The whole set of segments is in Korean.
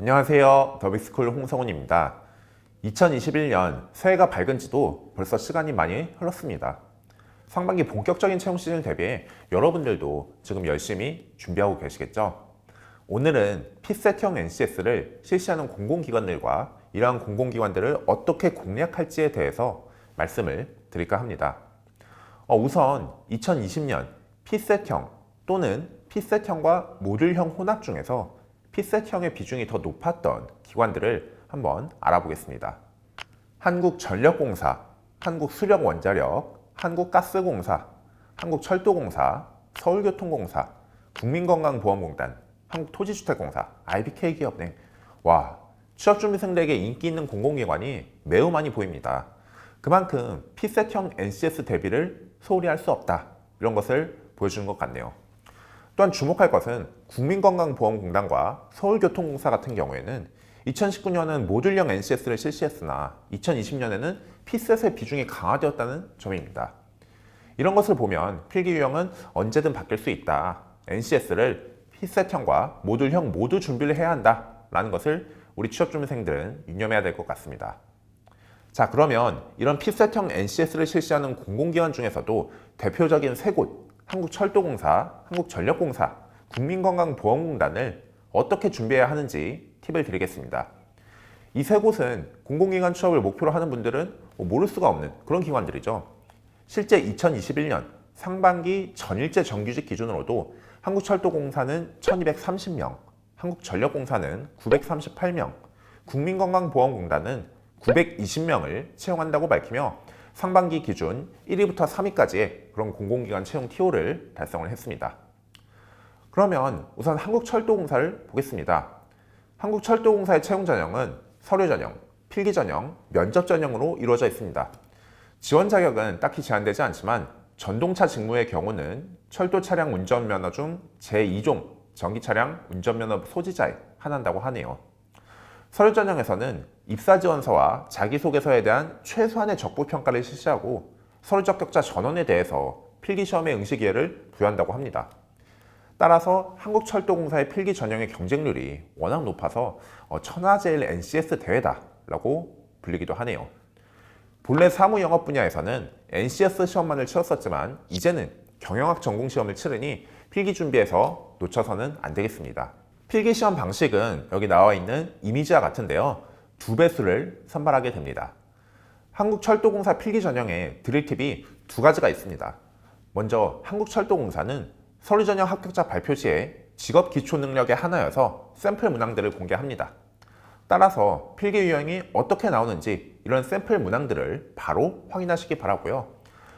안녕하세요. 더빅스쿨 홍성훈입니다. 2021년 새해가 밝은 지도 벌써 시간이 많이 흘렀습니다. 상반기 본격적인 채용 시즌을 대비해 여러분들도 지금 열심히 준비하고 계시겠죠? 오늘은 피셋형 NCS를 실시하는 공공기관들과 이러한 공공기관들을 어떻게 공략할지에 대해서 말씀을 드릴까 합니다. 어, 우선 2020년 피셋형 또는 피셋형과 모듈형 혼합 중에서 피셋형의 비중이 더 높았던 기관들을 한번 알아보겠습니다. 한국전력공사, 한국수력원자력, 한국가스공사, 한국철도공사, 서울교통공사, 국민건강보험공단, 한국토지주택공사, IBK기업은행. 와, 취업준비생들에게 인기 있는 공공기관이 매우 많이 보입니다. 그만큼 피셋형 NCS 대비를 소홀히 할 수 없다. 이런 것을 보여주는 것 같네요. 또한 주목할 것은 국민건강보험공단과 서울교통공사 같은 경우에는 2019년은 모듈형 NCS를 실시했으나 2020년에는 피셋의 비중이 강화되었다는 점입니다. 이런 것을 보면 필기 유형은 언제든 바뀔 수 있다. NCS를 피셋형과 모듈형 모두 준비를 해야 한다 라는 것을 우리 취업준비생들은 유념해야 될 것 같습니다. 자 그러면 이런 피셋형 NCS를 실시하는 공공기관 중에서도 대표적인 세 곳 한국철도공사, 한국전력공사, 국민건강보험공단을 어떻게 준비해야 하는지 팁을 드리겠습니다. 이 세 곳은 공공기관 취업을 목표로 하는 분들은 뭐 모를 수가 없는 그런 기관들이죠. 실제 2021년 상반기 전일제 정규직 기준으로도 한국철도공사는 1230명, 한국전력공사는 938명, 국민건강보험공단은 920명을 채용한다고 밝히며 상반기 기준 1위부터 3위까지의 그런 공공기관 채용 TO를 달성을 했습니다. 그러면 우선 한국철도공사를 보겠습니다. 한국철도공사의 채용 전형은 서류 전형, 필기 전형, 면접 전형으로 이루어져 있습니다. 지원 자격은 딱히 제한되지 않지만 전동차 직무의 경우는 철도 차량 운전면허 중 제2종 전기 차량 운전면허 소지자에 한한다고 하네요. 서류 전형에서는 입사 지원서와 자기소개서에 대한 최소한의 적부 평가를 실시하고 서류 적격자 전원에 대해서 필기 시험의 응시 기회를 부여한다고 합니다. 따라서 한국철도공사의 필기 전형의 경쟁률이 워낙 높아서 어, 천하제일 NCS 대회다라고 불리기도 하네요. 본래 사무 영업 분야에서는 NCS 시험만을 치렀었지만 이제는 경영학 전공 시험을 치르니 필기 준비에서 놓쳐서는 안 되겠습니다. 필기 시험 방식은 여기 나와 있는 이미지와 같은데요. 두 배수를 선발하게 됩니다. 한국철도공사 필기 전형에 드릴 팁이 두 가지가 있습니다. 먼저 한국철도공사는 서류 전형 합격자 발표 시에 직업 기초 능력의 하나여서 샘플 문항들을 공개합니다. 따라서 필기 유형이 어떻게 나오는지 이런 샘플 문항들을 바로 확인하시기 바라고요.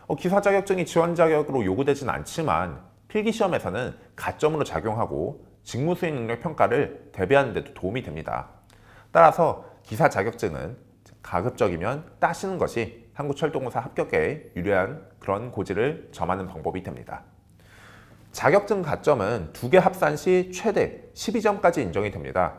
어, 기사 자격증이 지원 자격으로 요구되진 않지만 필기 시험에서는 가점으로 작용하고 직무 수행 능력 평가를 대비하는 데도 도움이 됩니다. 따라서 기사 자격증은 가급적이면 따시는 것이 한국철도공사 합격에 유리한 그런 고지를 점하는 방법이 됩니다. 자격증 가점은 두 개 합산 시 최대 12점까지 인정이 됩니다.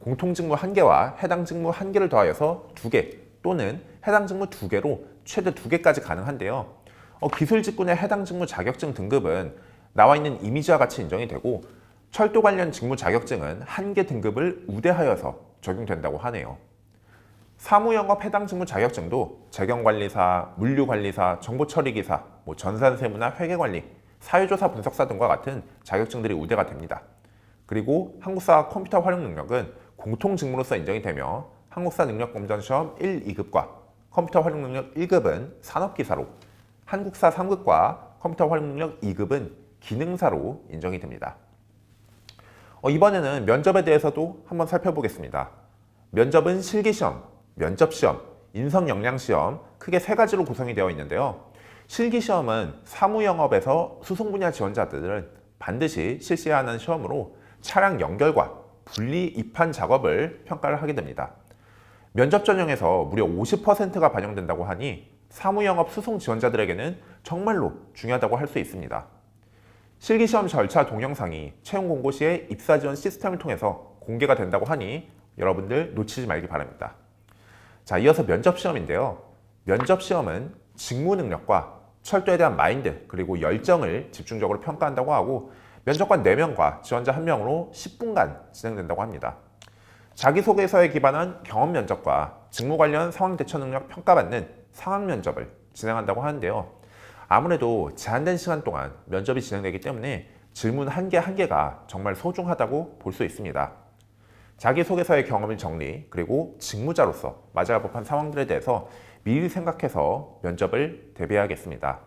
공통직무 1개와 해당 직무 1개를 더하여서 2개 또는 해당 직무 2개로 최대 2개까지 가능한데요. 어, 기술 직군의 해당 직무 자격증 등급은 나와 있는 이미지와 같이 인정이 되고 철도 관련 직무 자격증은 한개 등급을 우대하여서 적용된다고 하네요. 사무영업 해당 직무 자격증도 재경관리사, 물류관리사, 정보처리기사, 뭐 전산세무나 회계관리, 사회조사 분석사 등과 같은 자격증들이 우대가 됩니다. 그리고 한국사 컴퓨터 활용 능력은 공통 직무로서 인정이 되며 한국사 능력검정시험 1, 2급과 컴퓨터 활용 능력 1급은 산업기사로, 한국사 3급과 컴퓨터 활용 능력 2급은 기능사로 인정이 됩니다. 어, 이번에는 면접에 대해서도 한번 살펴보겠습니다. 면접은 실기시험, 면접시험, 인성역량시험 크게 세 가지로 구성이 되어 있는데요. 실기시험은 사무영업에서 수송 분야 지원자들은 반드시 실시해야 하는 시험으로 차량 연결과 분리 입판 작업을 평가를 하게 됩니다. 면접 전형에서 무려 50%가 반영된다고 하니 사무영업 수송 지원자들에게는 정말로 중요하다고 할 수 있습니다. 실기시험 절차 동영상이 채용 공고 시에 입사 지원 시스템을 통해서 공개가 된다고 하니 여러분들 놓치지 말기 바랍니다. 자, 이어서 면접 시험인데요. 면접 시험은 직무 능력과 철도에 대한 마인드 그리고 열정을 집중적으로 평가한다고 하고 면접관 4명과 지원자 1명으로 10분간 진행된다고 합니다. 자기소개서에 기반한 경험 면접과 직무 관련 상황 대처 능력 평가받는 상황 면접을 진행한다고 하는데요. 아무래도 제한된 시간 동안 면접이 진행되기 때문에 질문 한 개 한 개가 정말 소중하다고 볼 수 있습니다. 자기소개서의 경험을 정리, 그리고 직무자로서 맞아야 법한 상황들에 대해서 미리 생각해서 면접을 대비해야겠습니다.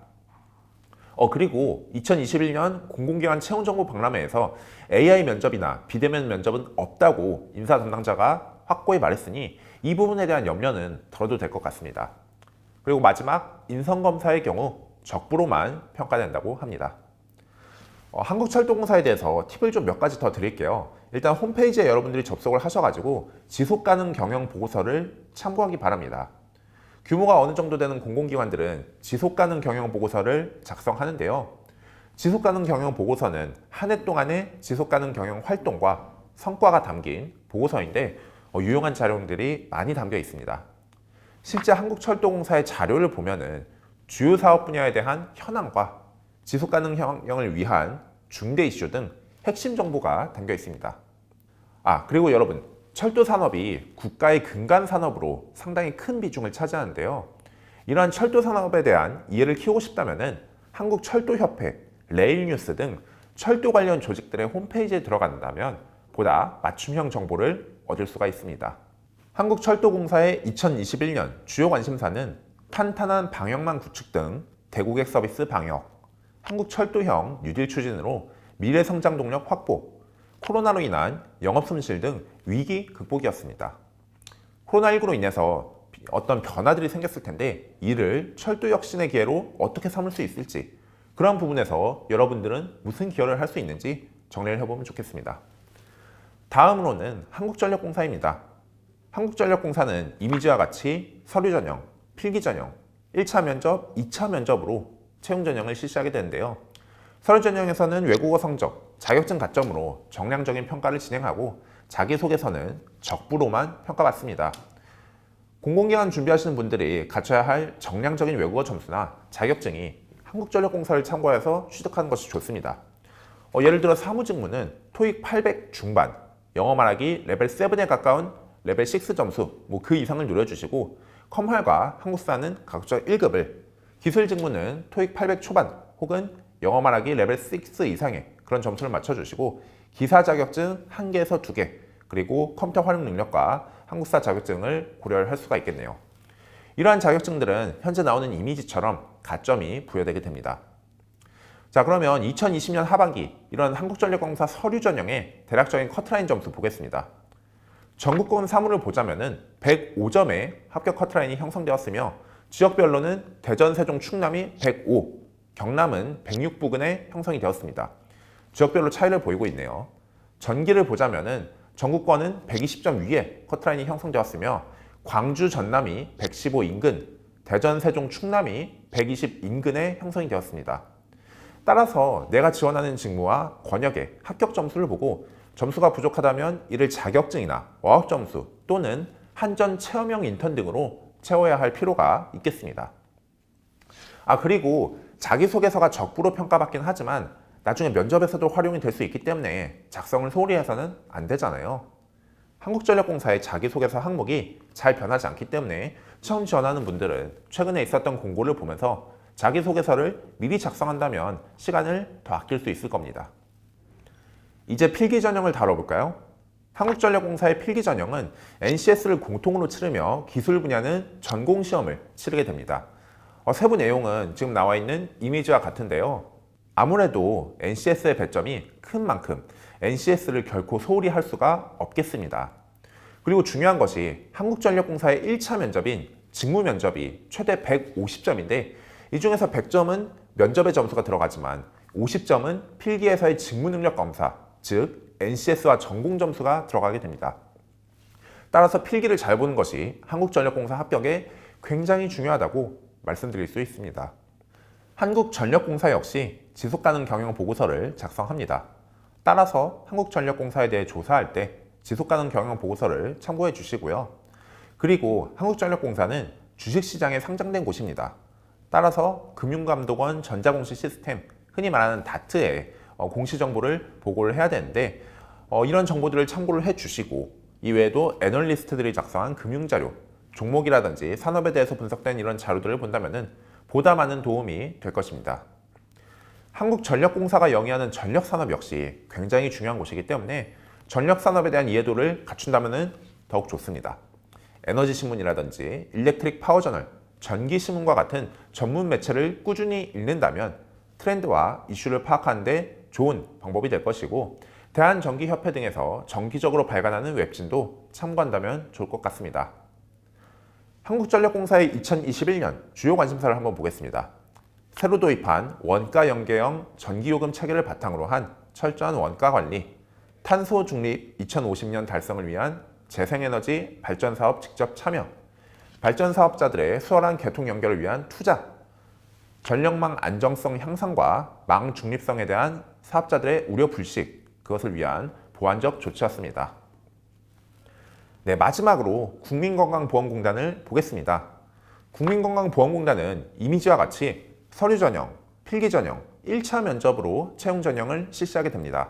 어, 그리고 2021년 공공기관 채용정보 박람회에서 AI 면접이나 비대면 면접은 없다고 인사 담당자가 확고히 말했으니 이 부분에 대한 염려는 덜어도 될 것 같습니다. 그리고 마지막 인성검사의 경우 적부로만 평가된다고 합니다. 어, 한국철도공사에 대해서 팁을 좀 몇 가지 더 드릴게요. 일단 홈페이지에 여러분들이 접속을 하셔가지고 지속가능 경영 보고서를 참고하기 바랍니다. 규모가 어느 정도 되는 공공기관들은 지속가능 경영 보고서를 작성하는데요. 지속가능 경영 보고서는 한 해 동안의 지속가능 경영 활동과 성과가 담긴 보고서인데 어, 유용한 자료들이 많이 담겨 있습니다. 실제 한국철도공사의 자료를 보면은 주요 사업 분야에 대한 현황과 지속 가능 경영을 위한 중대 이슈 등 핵심 정보가 담겨 있습니다. 아, 그리고 여러분, 철도 산업이 국가의 근간 산업으로 상당히 큰 비중을 차지하는데요. 이러한 철도 산업에 대한 이해를 키우고 싶다면은 한국 철도협회, 레일뉴스 등 철도 관련 조직들의 홈페이지에 들어간다면 보다 맞춤형 정보를 얻을 수가 있습니다. 한국철도공사의 2021년 주요 관심사는 탄탄한 방역망 구축 등 대고객 서비스 방역, 한국 철도형 뉴딜 추진으로 미래 성장 동력 확보, 코로나로 인한 영업 손실 등 위기 극복이었습니다. 코로나19로 인해서 어떤 변화들이 생겼을 텐데 이를 철도 혁신의 기회로 어떻게 삼을 수 있을지 그런 부분에서 여러분들은 무슨 기여를 할 수 있는지 정리를 해보면 좋겠습니다. 다음으로는 한국전력공사입니다. 한국전력공사는 이미지와 같이 서류 전형, 필기 전형, 1차 면접, 2차 면접으로 채용 전형을 실시하게 되는데요. 서류 전형에서는 외국어 성적, 자격증 가점으로 정량적인 평가를 진행하고 자기소개서는 적부로만 평가받습니다. 공공기관 준비하시는 분들이 갖춰야 할 정량적인 외국어 점수나 자격증이 한국전력공사를 참고해서 취득하는 것이 좋습니다. 어, 예를 들어 사무직무는 토익 800 중반, 영어 말하기 레벨 7에 가까운 레벨 6 점수, 뭐 그 이상을 누려주시고 컴활과 한국사는 각각 1급을, 기술 직무는 토익 800 초반 혹은 영어 말하기 레벨 6 이상의 그런 점수를 맞춰주시고 기사 자격증 1개에서 2개, 그리고 컴퓨터 활용 능력과 한국사 자격증을 고려할 수가 있겠네요. 이러한 자격증들은 현재 나오는 이미지처럼 가점이 부여되게 됩니다. 자 그러면 2020년 하반기 이런 한국전력공사 서류 전형의 대략적인 커트라인 점수 보겠습니다. 전국권 사무를 보자면은 105점의 합격 커트라인이 형성되었으며 지역별로는 대전, 세종, 충남이 105, 경남은 106 부근에 형성이 되었습니다. 지역별로 차이를 보이고 있네요. 전기를 보자면은 전국권은 120점 위에 커트라인이 형성되었으며 광주, 전남이 115 인근, 대전, 세종, 충남이 120 인근에 형성이 되었습니다. 따라서 내가 지원하는 직무와 권역의 합격 점수를 보고 점수가 부족하다면 이를 자격증이나 어학 점수 또는 한전 체험형 인턴 등으로 채워야 할 필요가 있겠습니다. 아 그리고 자기소개서가 적부로 평가받긴 하지만 나중에 면접에서도 활용이 될 수 있기 때문에 작성을 소홀히 해서는 안 되잖아요. 한국전력공사의 자기소개서 항목이 잘 변하지 않기 때문에 처음 지원하는 분들은 최근에 있었던 공고를 보면서 자기소개서를 미리 작성한다면 시간을 더 아낄 수 있을 겁니다. 이제 필기 전형을 다뤄볼까요? 한국전력공사의 필기 전형은 NCS를 공통으로 치르며 기술 분야는 전공 시험을 치르게 됩니다. 어, 세부 내용은 지금 나와 있는 이미지와 같은데요. 아무래도 NCS의 배점이 큰 만큼 NCS를 결코 소홀히 할 수가 없겠습니다. 그리고 중요한 것이 한국전력공사의 1차 면접인 직무 면접이 최대 150점인데 이 중에서 100점은 면접의 점수가 들어가지만 50점은 필기에서의 직무 능력 검사, 즉 NCS와 전공 점수가 들어가게 됩니다. 따라서 필기를 잘 보는 것이 한국전력공사 합격에 굉장히 중요하다고 말씀드릴 수 있습니다. 한국전력공사 역시 지속가능 경영 보고서를 작성합니다. 따라서 한국전력공사에 대해 조사할 때 지속가능 경영 보고서를 참고해 주시고요. 그리고 한국전력공사는 주식시장에 상장된 곳입니다. 따라서 금융감독원 전자공시 시스템, 흔히 말하는 다트에 어, 공시 정보를 보고를 해야 되는데 어, 이런 정보들을 참고를 해 주시고 이외에도 애널리스트들이 작성한 금융자료, 종목이라든지 산업에 대해서 분석된 이런 자료들을 본다면 보다 많은 도움이 될 것입니다. 한국전력공사가 영위하는 전력산업 역시 굉장히 중요한 곳이기 때문에 전력산업에 대한 이해도를 갖춘다면 더욱 좋습니다. 에너지신문이라든지 일렉트릭 파워저널, 전기신문과 같은 전문 매체를 꾸준히 읽는다면 트렌드와 이슈를 파악하는데 좋은 방법이 될 것이고 대한전기협회 등에서 정기적으로 발간하는 웹진도 참고한다면 좋을 것 같습니다. 한국전력공사의 2021년 주요 관심사를 한번 보겠습니다. 새로 도입한 원가 연계형 전기요금 체계를 바탕으로 한 철저한 원가 관리, 탄소 중립 2050년 달성을 위한 재생에너지 발전 사업 직접 참여, 발전 사업자들의 수월한 개통 연결을 위한 투자, 전력망 안정성 향상과 망 중립성에 대한 사업자들의 우려 불식, 그것을 위한 보완적 조치였습니다. 네, 마지막으로 국민건강보험공단을 보겠습니다. 국민건강보험공단은 이미지와 같이 서류 전형, 필기 전형, 1차 면접으로 채용 전형을 실시하게 됩니다.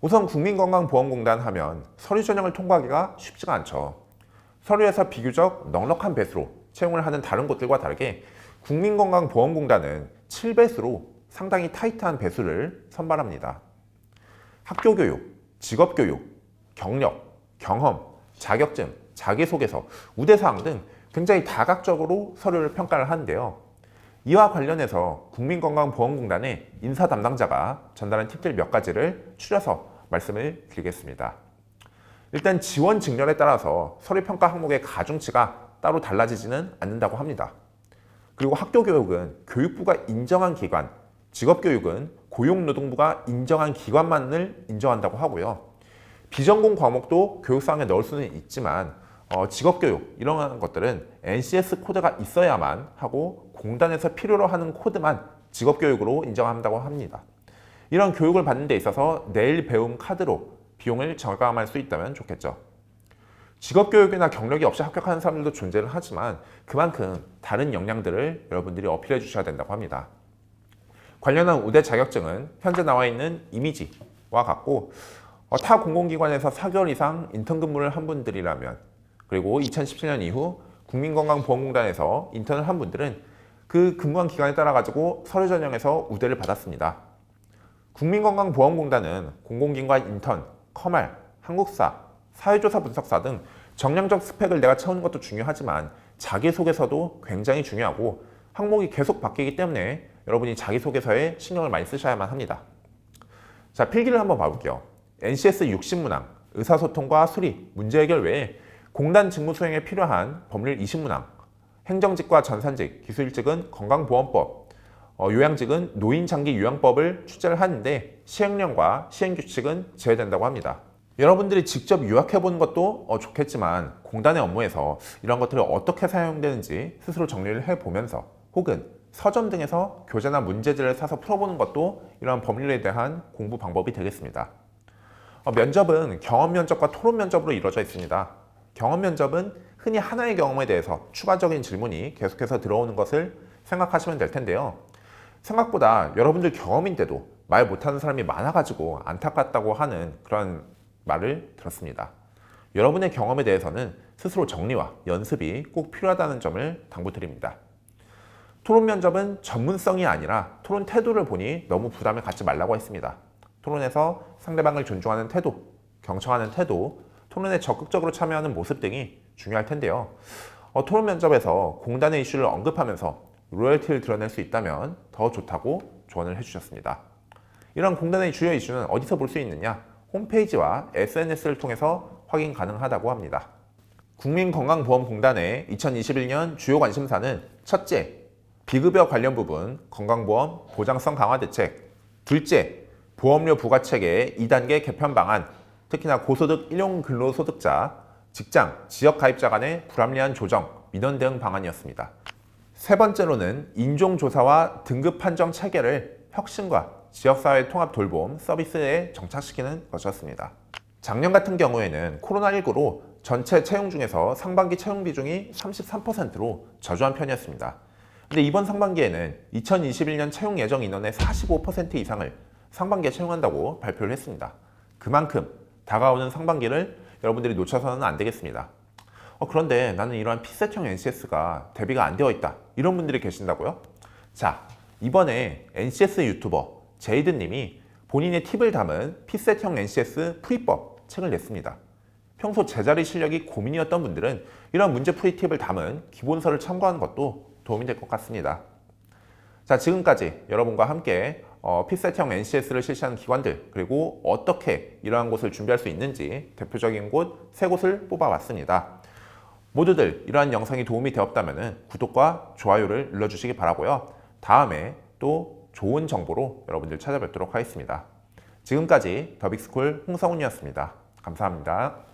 우선 국민건강보험공단 하면 서류 전형을 통과하기가 쉽지가 않죠. 서류에서 비교적 넉넉한 배수로 채용을 하는 다른 곳들과 다르게 국민건강보험공단은 7배수로 상당히 타이트한 배수를 선발합니다. 학교 교육, 직업 교육, 경력, 경험, 자격증, 자기소개서, 우대사항 등 굉장히 다각적으로 서류를 평가를 하는데요. 이와 관련해서 국민건강보험공단의 인사 담당자가 전달한 팁들 몇 가지를 추려서 말씀을 드리겠습니다. 일단 지원 직렬에 따라서 서류 평가 항목의 가중치가 따로 달라지지는 않는다고 합니다. 그리고 학교 교육은 교육부가 인정한 기관, 직업 교육은 고용노동부가 인정한 기관만을 인정한다고 하고요. 비전공 과목도 교육상에 넣을 수는 있지만 어, 직업교육 이런 것들은 NCS 코드가 있어야만 하고 공단에서 필요로 하는 코드만 직업교육으로 인정한다고 합니다. 이런 교육을 받는 데 있어서 내일 배움 카드로 비용을 절감할 수 있다면 좋겠죠. 직업교육이나 경력이 없이 합격하는 사람들도 존재를 하지만 그만큼 다른 역량들을 여러분들이 어필해 주셔야 된다고 합니다. 관련한 우대 자격증은 현재 나와 있는 이미지와 같고 어, 타 공공기관에서 4개월 이상 인턴 근무를 한 분들이라면 그리고 2017년 이후 국민건강보험공단에서 인턴을 한 분들은 그 근무한 기간에 따라 가지고 서류 전형에서 우대를 받았습니다. 국민건강보험공단은 공공기관 인턴, 커말, 한국사, 사회조사 분석사 등 정량적 스펙을 내가 채우는 것도 중요하지만 자기소개서도 굉장히 중요하고 항목이 계속 바뀌기 때문에 여러분이 자기소개서에 신경을 많이 쓰셔야만 합니다. 자, 필기를 한번 봐볼게요. NCS 60문항, 의사소통과 수리, 문제 해결 외에 공단 직무 수행에 필요한 법률 20문항, 행정직과 전산직, 기술직은 건강보험법, 어, 요양직은 노인장기 요양법을 출제를 하는데 시행령과 시행규칙은 제외된다고 합니다. 여러분들이 직접 요약해보는 것도 어, 좋겠지만 공단의 업무에서 이런 것들이 어떻게 사용되는지 스스로 정리를 해보면서 혹은 서점 등에서 교재나 문제지를 사서 풀어보는 것도 이러한 법률에 대한 공부 방법이 되겠습니다. 어, 면접은 경험 면접과 토론 면접으로 이루어져 있습니다. 경험 면접은 흔히 하나의 경험에 대해서 추가적인 질문이 계속해서 들어오는 것을 생각하시면 될 텐데요. 생각보다 여러분들 경험인데도 말 못하는 사람이 많아가지고 안타깝다고 하는 그런 말을 들었습니다. 여러분의 경험에 대해서는 스스로 정리와 연습이 꼭 필요하다는 점을 당부드립니다. 토론 면접은 전문성이 아니라 토론 태도를 보니 너무 부담을 갖지 말라고 했습니다. 토론에서 상대방을 존중하는 태도, 경청하는 태도, 토론에 적극적으로 참여하는 모습 등이 중요할 텐데요. 어, 토론 면접에서 공단의 이슈를 언급하면서 로열티를 드러낼 수 있다면 더 좋다고 조언을 해주셨습니다. 이런 공단의 주요 이슈는 어디서 볼 수 있느냐? 홈페이지와 SNS를 통해서 확인 가능하다고 합니다. 국민건강보험공단의 2021년 주요 관심사는 첫째, 비급여 관련 부분 건강보험 보장성 강화 대책 둘째, 보험료 부과 체계 2단계 개편 방안 특히나 고소득 일용 근로소득자, 직장, 지역 가입자 간의 불합리한 조정, 민원 대응 방안이었습니다. 세 번째로는 인종조사와 등급 판정 체계를 혁신과 지역사회 통합 돌봄 서비스에 정착시키는 것이었습니다. 작년 같은 경우에는 코로나19로 전체 채용 중에서 상반기 채용 비중이 33%로 저조한 편이었습니다. 근데 이번 상반기에는 2021년 채용 예정 인원의 45% 이상을 상반기에 채용한다고 발표를 했습니다. 그만큼 다가오는 상반기를 여러분들이 놓쳐서는 안 되겠습니다. 어, 그런데 나는 이러한 피셋형 NCS가 대비가 안 되어 있다. 이런 분들이 계신다고요? 자, 이번에 NCS 유튜버 제이드님이 본인의 팁을 담은 피셋형 NCS 풀이법 책을 냈습니다. 평소 제자리 실력이 고민이었던 분들은 이런 문제 풀이 팁을 담은 기본서를 참고하는 것도 도움이 될 것 같습니다. 자, 지금까지 여러분과 함께 어, 피셋형 NCS를 실시하는 기관들 그리고 어떻게 이러한 곳을 준비할 수 있는지 대표적인 곳 세 곳을 뽑아봤습니다. 모두들 이러한 영상이 도움이 되었다면 구독과 좋아요를 눌러주시기 바라고요. 다음에 또 좋은 정보로 여러분들 찾아뵙도록 하겠습니다. 지금까지 더빅스쿨 홍성훈이었습니다. 감사합니다.